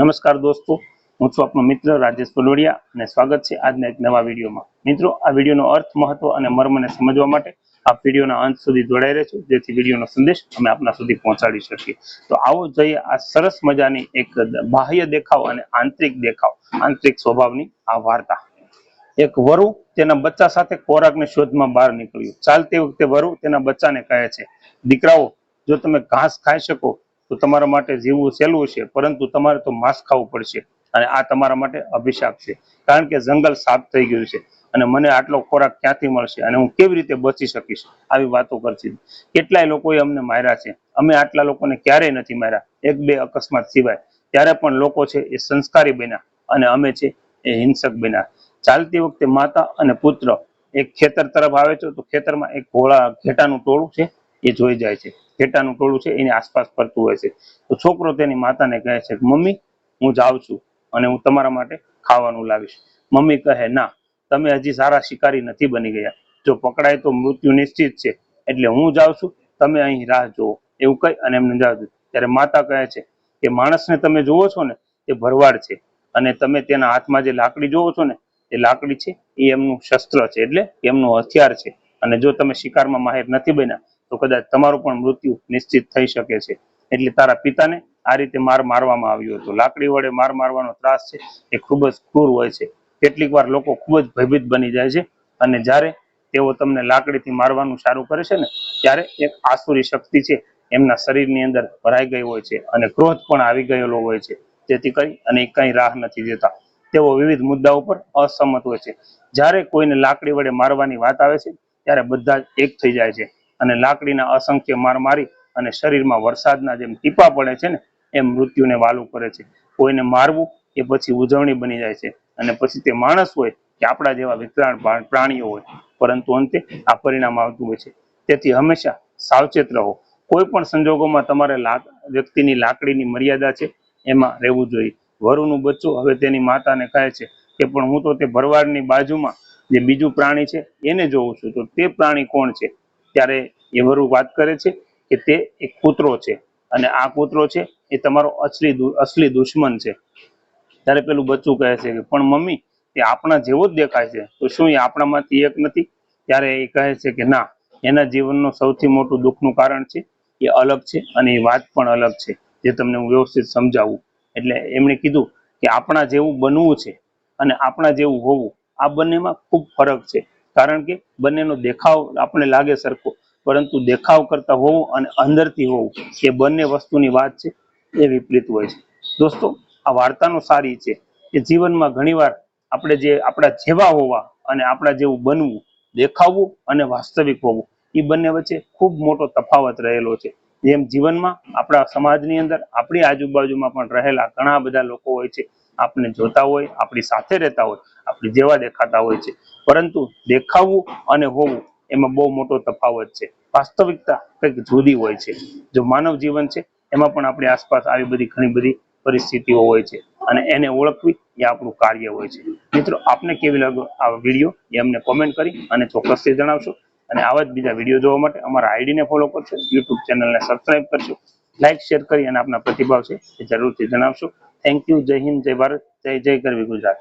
નમસ્કાર દોસ્તો, હું છું આપનો મિત્ર રાજેશ પલોડિયા અને સ્વાગત છે આજના એક નવા વિડીયોમાં. મિત્રો, આ વિડીયોનો અર્થ, મહત્વ અને મર્મને સમજવા માટે આ વિડીયોના અંત સુધી જોડાઈ રહેશો જેથી વિડીયોનો સંદેશ અમે આપના સુધી પહોંચાડી શકીએ. તો આવો જોઈએ આ સરસ મજાની એક બાહ્ય દેખાવ અને આંતરિક દેખાવ, આંતરિક સ્વભાવની આ વાર્તા. એક વરુ તેના બચ્ચા સાથે ખોરાકની શોધમાં બહાર નીકળ્યું. ચાલતી વખતે વરુ તેના બચ્ચાને કહે છે, દીકરાઓ, જો તમે ઘાસ ખાઈ શકો તો તમારા માટે જીવવું સહેલું છે પરંતુ તમારે તો માંસ ખાવું પડશે અને આ તમારા માટે અભિશાપ છે. કારણ કે જંગલ સાફ થઈ ગયું છે અને મને આટલો ખોરાક ક્યાંથી મળશે અને હું કેવી રીતે બચી શકીશ? આવી વાતો કરતી કેટલાય લોકોએ અમને માર્યા છે. અમે આટલા લોકોને ક્યારેય નથી માર્યા. એક બે અકસ્માત સિવાય. ત્યારે પણ લોકો છે એ સંસ્કારી બન્યા અને અમે છે એ હિંસક બન્યા. ચાલતી વખતે માતા અને પુત્ર એક ખેતર તરફ આવે છે તો ખેતરમાં એક ઘોડા, ઘેટાનું ટોળું છે એ જોઈ જાય છે. ઘેટાનું ટોળું છે, એની આસપાસ ફરતું હોય છે. તો છોકરો તેની માતાને કહે છે કે, મમ્મી, હું જાઉં છું અને હું તમારા માટે ખાવાનું લાવીશ. મમ્મી કહે, ના, તમે હજી સારા શિકારી નથી બની ગયા. જો પકડાય તો મૃત્યુ નિશ્ચિત છે. એટલે હું જાઉં છું, તમે અહીં રાહ જોવો એવું કહી અને એમને જાવ ત્યારે માતા કહે છે કે, માણસને તમે જુઓ છો ને તે ભરવાડ છે. અને તમે તેના હાથમાં જે લાકડી જોવો છો ને, એ લાકડી છે, એ એમનું શસ્ત્ર છે. એટલે એમનું હથિયાર છે. અને જો તમે શિકારમાં માહિર નથી બન્યા તો કદાચ તમારું પણ મૃત્યુ નિશ્ચિત થઈ શકે છે. એટલે તારા પિતાને આ રીતે માર મારવામાં આવ્યો હતો. લાકડી વડે માર મારવાનો ત્રાસ છે એ ખૂબ જ ક્રૂર હોય છે. કેટલીક વાર લોકો ખૂબ જ ભયભીત બની જાય છે અને જ્યારે તેઓ તમને લાકડીથી મારવાનું સારું કરે છે ને, ત્યારે એક આસુરી શક્તિ છે એમના શરીરની અંદર ભરાઈ ગઈ હોય છે અને ક્રોધ પણ આવી ગયેલો હોય છે. જેથી કરી અને કઈ રાહ નથી દેતા તેઓ વિવિધ મુદ્દાઓ પર અસહમત હોય છે. જ્યારે કોઈને લાકડી વડે મારવાની વાત આવે છે, ત્યારે બધા જ એક થઈ જાય છે. અને લાકડીના અસંખ્ય માર મારી અને શરીરમાં વરસાદના જેમ ટીપા પડે છે ને એમ મૃત્યુને વાલું કરે છે. કોઈને મારવું એ પછી ઉજવણી બની જાય છે અને પછી તે માણસ હોય કે આપણા જેવા વિકરાળ પ્રાણીઓ હોય, પરંતુ અંતે આ પરિણામ આવતું હોય છે. તેથી હંમેશા સાવચેત રહો. કોઈ પણ સંજોગોમાં તમારે વ્યક્તિની લાકડીની મર્યાદા છે, એમાં રહેવું જોઈએ. વરુનું બચ્ચું હવે તેની માતાને કહે છે કે, પણ હું તો તે ભરવાડની બાજુમાં જે બીજું પ્રાણી છે એને જોઉં છું. તો તે પ્રાણી કોણ છે? ત્યારે એ વરુ વાત કરે છે કે તે એક કૂતરો છે. અને આ કૂતરો છે એ તમારો અસલી અસલી દુશ્મન છે. ત્યારે પેલું બચ્ચું કહે છે કે, પણ મમ્મી, તે આપણા જેવો જ દેખાય છે. તો શું એ આપણામાંથી એક નથી? ત્યારે એ કહે છે કે, ના, એના જીવનનું સૌથી મોટું દુઃખનું કારણ છે, એ અલગ છે અને એ વાત પણ અલગ છે, જે તમને હું વ્યવસ્થિત સમજાવું. એટલે એમણે કીધું કે, આપણા જેવું બનવું છે અને આપણા જેવું હોવું, આ બંનેમાં ખૂબ ફરક છે. કારણ કે બંનેનો દેખાવ આપણે લાગે સરખો, પરંતુ દેખાવ કરતા હોવું અને અંદરથી હોવું, એ બંને વસ્તુની વાત છે, એ વિપરીત હોય છે. દોસ્તો, આ વાર્તાનો સારી છે કે જીવનમાં ઘણીવાર આપણે જે આપણા જેવા હોવા અને આપણા જેવું બનવું, દેખાવવું અને વાસ્તવિક હોવું, એ બંને વચ્ચે ખૂબ મોટો તફાવત રહેલો છે. જેમ જીવનમાં આપણા સમાજની અંદર, આપણી આજુબાજુમાં પણ રહેલા ઘણા બધા લોકો હોય છે. આપણે જોતા હોય, આપણી સાથે રહેતા હોય, આપણી જેવા દેખાતા હોય છે. પરંતુ દેખાવું અને હોવું એમાં બહુ મોટો તફાવત છે. વાસ્તવિકતા કંઈક જુદી હોય છે. જો માનવ જીવન છે, એમાં પણ આપણી આસપાસ આવી બધી ઘણી બધી પરિસ્થિતિઓ હોય છે અને એને ઓળખવી એ આપણું કાર્ય હોય છે. મિત્રો, આપને કેવી લાગ્યો આ વીડિયો? એ અમને કોમેન્ટ કરી અને ચોક્કસથી જણાવશો. અને આવા જ બીજા વીડિયો જોવા માટે અમારા આઈડીને ફોલો કરશો યુટ્યુબ ચેનલને સબસ્ક્રાઇબ કરશો લાઇક શેર કરી અને આપના પ્રતિભાવ છે એ જરૂરથી જણાવશો. થેન્ક યુ જય હિન્દ, જય ભારત, જય જય કરવી ગુજરાત.